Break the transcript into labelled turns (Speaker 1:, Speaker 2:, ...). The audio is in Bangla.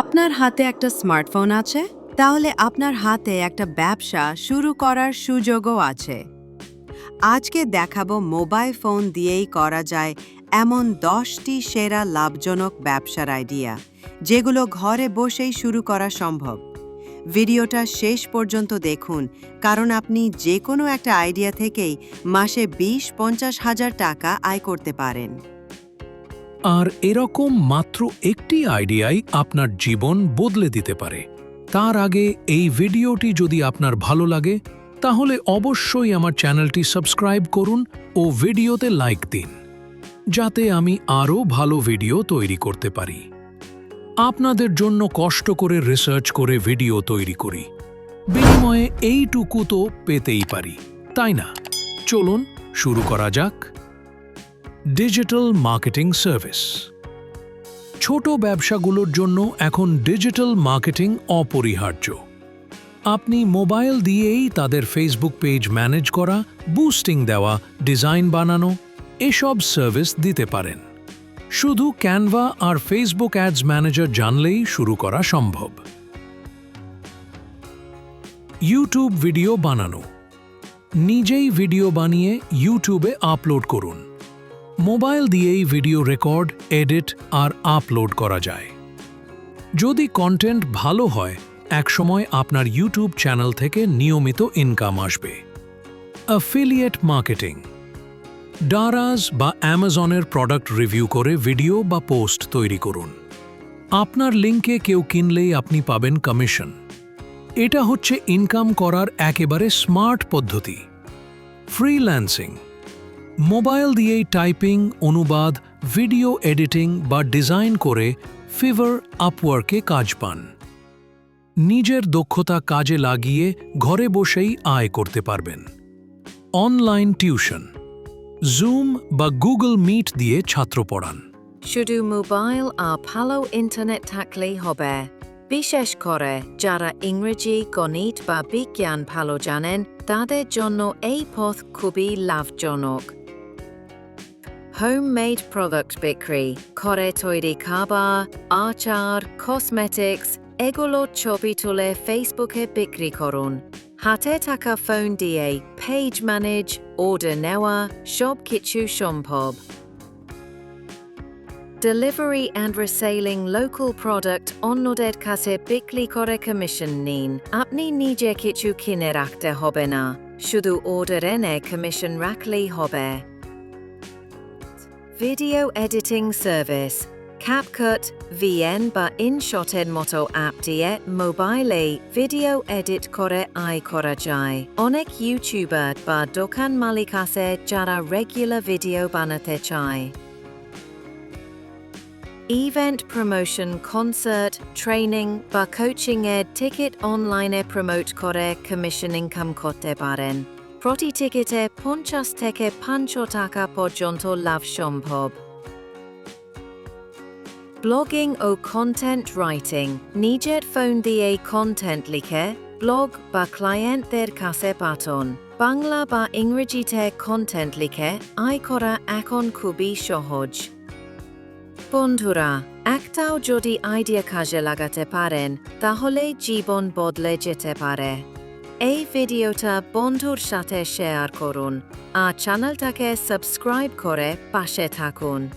Speaker 1: আপনার হাতে একটা স্মার্টফোন আছে? তাহলে আপনার হাতে একটা ব্যবসা শুরু করার সুযোগও আছে। আজকে দেখাবো মোবাইল ফোন দিয়েই করা যায় এমন দশটি সেরা লাভজনক ব্যবসার আইডিয়া, যেগুলো ঘরে বসেই শুরু করা সম্ভব। ভিডিওটা শেষ পর্যন্ত দেখুন, কারণ আপনি যে কোনো একটা আইডিয়া থেকেই মাসে বিশ পঞ্চাশ হাজার টাকা আয় করতে পারেন।
Speaker 2: আর এরকম মাত্র একটি আইডিয়াই আপনার জীবন বদলে দিতে পারে। তার আগে এই ভিডিওটি যদি আপনার ভালো লাগে, তাহলে অবশ্যই আমার চ্যানেলটি সাবস্ক্রাইব করুন ও ভিডিওতে লাইক দিন, যাতে আমি আরও ভালো ভিডিও তৈরি করতে পারি। আপনাদের জন্য কষ্ট করে রিসার্চ করে ভিডিও তৈরি করি। বিনিময়ে এইটুকু তো পেতেই পারি, তাই না? চলুন শুরু করা যাক। ডিজিটাল মার্কেটিং সার্ভিস ছোট ব্যবসাগুলোর জন্য এখন ডিজিটাল মার্কেটিং অপরিহার্য। আপনি মোবাইল দিয়েই তাদের ফেসবুক পেজ ম্যানেজ করা বুস্টিং দেওয়া ডিজাইন বানানো, এসব সার্ভিস দিতে পারেন। শুধু ক্যানভা আর ফেসবুক অ্যাডস ম্যানেজার জানলেই শুরু করা সম্ভব। ইউটিউব ভিডিও বানানো। নিজেই ভিডিও বানিয়ে ইউটিউবে আপলোড করুন। মোবাইল দিয়েই ভিডিও রেকর্ড, এডিট আর আপলোড করা যায়। যদি কন্টেন্ট ভালো হয়, একসময় আপনার ইউটিউব চ্যানেল থেকে নিয়মিত ইনকাম আসবে। অ্যাফিলিয়েট মার্কেটিং ডারাজ বা অ্যামাজনের প্রোডাক্ট রিভিউ করে ভিডিও বা পোস্ট তৈরি করুন। আপনার লিঙ্কে কেউ কিনলেই আপনি পাবেন কমিশন এটা হচ্ছে ইনকাম করার একেবারে স্মার্ট পদ্ধতি। ফ্রিল্যান্সিং মোবাইল দিয়েই টাইপিং, অনুবাদ, ভিডিও এডিটিং বা ডিজাইন করে ফিভার আপওয়ার্কে কাজ পান। নিজের দক্ষতা কাজে লাগিয়ে ঘরে বসেই আয় করতে পারবেন। অনলাইন টিউশন, জুম বা গুগল মিট দিয়ে ছাত্র পড়ান।
Speaker 3: শুধু মোবাইল আর ভালো ইন্টারনেট থাকলেই হবে। বিশেষ করে যারা ইংরেজি, গণিত বা বিজ্ঞান ভালো জানেন, তাদের জন্য এই পথ খুবই লাভজনক। homemade product bakery, kore toiri kabar, achar, cosmetics, egolo chobitule Facebook e bikri korun. Hate taka phone DA, page manage, order newa, shop kichu shompob. Delivery and reselling local product onnoded kase bikli kore commission nin, apni nije kichu kinerakte hobena, shudu order ene commission rakli hobe. Video editing service. CapCut VN InShoten moto App aptie mobile video edit kore i korajai. Onek YouTuber ba dokan malikase jara regular video banatechai. Event promotion concert, training, ba coaching ed ticket online promote kore commission income kote baren. প্রতি টিকিটে পঞ্চাশ থেকে পাঁচশো টাকা পর্যন্ত লাভ সম্ভব। ব্লগিং ও কন্টেন্ট রাইটিং নিজের ফোন দিয়ে কন্টেন্ট লিখে ব্লগ বা ক্লায়েন্টদের কাছে পাঠন। বাংলা বা ইংরেজিতে কন্টেন্ট লিখে, আয় করা এখন খুবই সহজ। বন্ধুরা, একটাও যদি আইডিয়া কাজে লাগাতে পারেন তাহলে জীবন বদলে যেতে পারে। এই ভিডিওটা বন্ধুর সাথে শেয়ার করুন। আর চ্যানেলটাকে সাবস্ক্রাইব করে পাশে থাকুন।